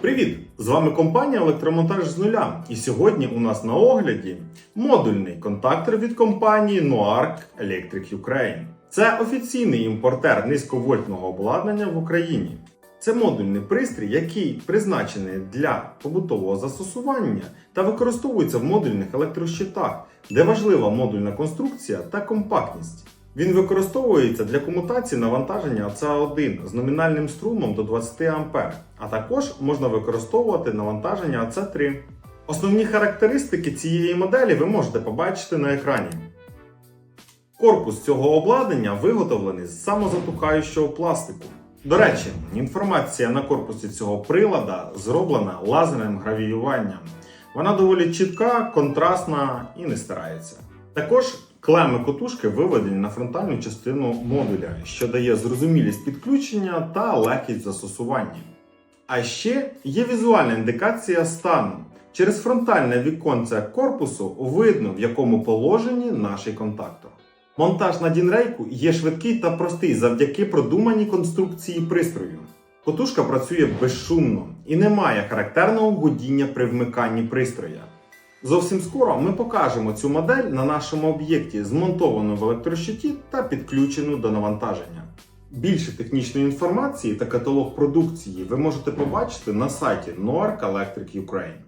Привіт! З вами компанія Електромонтаж з нуля. І сьогодні у нас на огляді модульний контактор від компанії Noarc Electric Ukraine. Це офіційний імпортер низьковольтного обладнання в Україні. Це модульний пристрій, який призначений для побутового застосування та використовується в модульних електрощитах, де важлива модульна конструкція та компактність. Він використовується для комутації навантаження АЦ1 з номінальним струмом до 20 А, а також можна використовувати навантаження АЦ3. Основні характеристики цієї моделі ви можете побачити на екрані. Корпус цього обладнання виготовлений з самозатухаючого пластику. До речі, інформація на корпусі цього прилада зроблена лазерним гравіюванням. Вона доволі чітка, контрастна і не стирається. Також клеми котушки виведені на фронтальну частину модуля, що дає зрозумілість підключення та легкість застосування. А ще є візуальна індикація стану. Через фронтальне віконце корпусу видно, в якому положенні наш контактор. Монтаж на дінрейку є швидкий та простий завдяки продуманій конструкції пристрою. Котушка працює безшумно і не має характерного гудіння при вмиканні пристроя. Зовсім скоро ми покажемо цю модель на нашому об'єкті, змонтовану в електрощиті та підключену до навантаження. Більше технічної інформації та каталог продукції ви можете побачити на сайті Noarc Electric Ukraine.